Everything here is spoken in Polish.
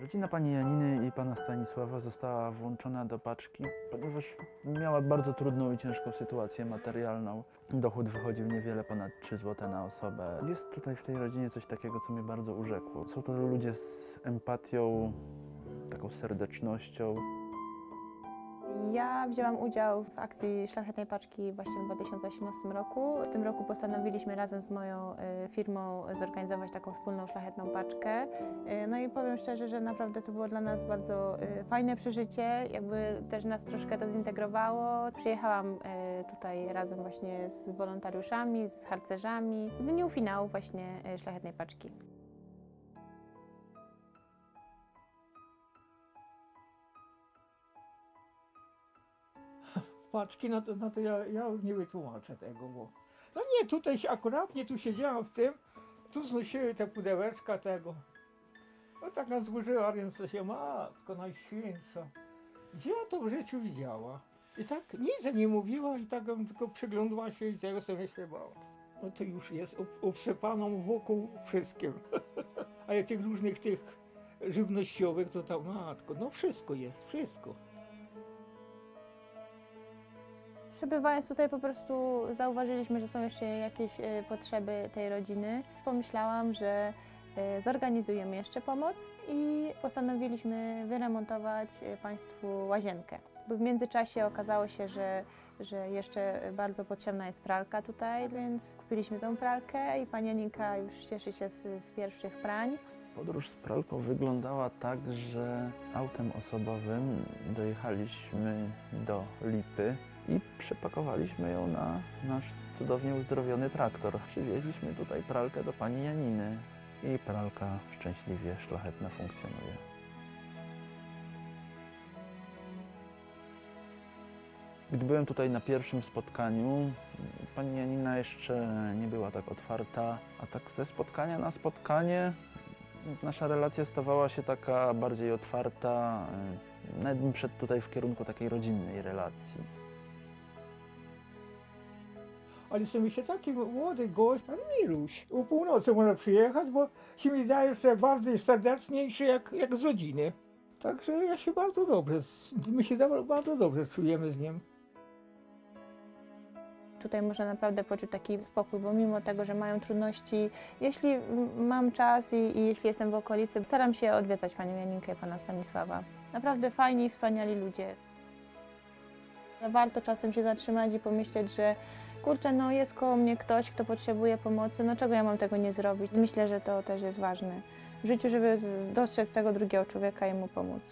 Rodzina pani Janiny i pana Stanisława została włączona do paczki, ponieważ miała bardzo trudną i ciężką sytuację materialną. Dochód wychodził niewiele ponad 3 zł na osobę. Jest tutaj w tej rodzinie coś takiego, co mnie bardzo urzekło. Są to ludzie z empatią, taką serdecznością. Ja wzięłam udział w akcji Szlachetnej Paczki właśnie w 2018 roku. W tym roku postanowiliśmy razem z moją y, firmą zorganizować taką wspólną Szlachetną Paczkę. Y, No i powiem szczerze, że naprawdę to było dla nas bardzo y, fajne przeżycie, jakby też nas troszkę to zintegrowało. Przyjechałam tutaj razem właśnie z wolontariuszami, z harcerzami w dniu finału właśnie Szlachetnej Paczki. Paczki, no to, no to ja, ja nie wytłumaczę tego, bo... No nie, tutaj się akuratnie tu siedziałam w tym, tu znosiły te pudełeczka tego. No tak nas więc to się matko najświętsza. Gdzie ja to w życiu widziała? I tak nic nie mówiła i tak tylko przyglądała się i tego sobie się bała. No to już jest ob- obsypaną wokół wszystkim. Ale tych różnych tych żywnościowych to tam matko, no wszystko jest, wszystko. Przebywając tutaj po prostu zauważyliśmy, że są jeszcze jakieś e, potrzeby tej rodziny. Pomyślałam, że e, zorganizujemy jeszcze pomoc i postanowiliśmy wyremontować e, Państwu łazienkę. W międzyczasie okazało się, że, że jeszcze bardzo potrzebna jest pralka tutaj, więc kupiliśmy tą pralkę i pani Aninka już cieszy się z, z pierwszych prań. Podróż z pralką wyglądała tak, że autem osobowym dojechaliśmy do Lipy i przepakowaliśmy ją na nasz cudownie uzdrowiony traktor. Przywieźliśmy tutaj pralkę do pani Janiny i pralka szczęśliwie szlachetna funkcjonuje. Gdy byłem tutaj na pierwszym spotkaniu, pani Janina jeszcze nie była tak otwarta, a tak ze spotkania na spotkanie nasza relacja stawała się taka bardziej otwarta. y, Nawet bym szedł tutaj w kierunku takiej rodzinnej relacji. Ale sobie myślę, taki młody gość, pan Miluś, o północy może przyjechać, bo się mi zdaje, że bardziej serdeczniejszy jak, jak z rodziny. Także ja się bardzo dobrze, my się bardzo dobrze czujemy z nim. Tutaj można naprawdę poczuć taki spokój, bo mimo tego, że mają trudności, jeśli mam czas i, i jeśli jestem w okolicy, staram się odwiedzać panią Janinkę i pana Stanisława. Naprawdę fajni i wspaniali ludzie. No, Warto czasem się zatrzymać i pomyśleć, że kurczę, no jest koło mnie ktoś, kto potrzebuje pomocy, no czego ja mam tego nie zrobić? Myślę, że to też jest ważne w życiu, żeby dostrzec tego drugiego człowieka i mu pomóc.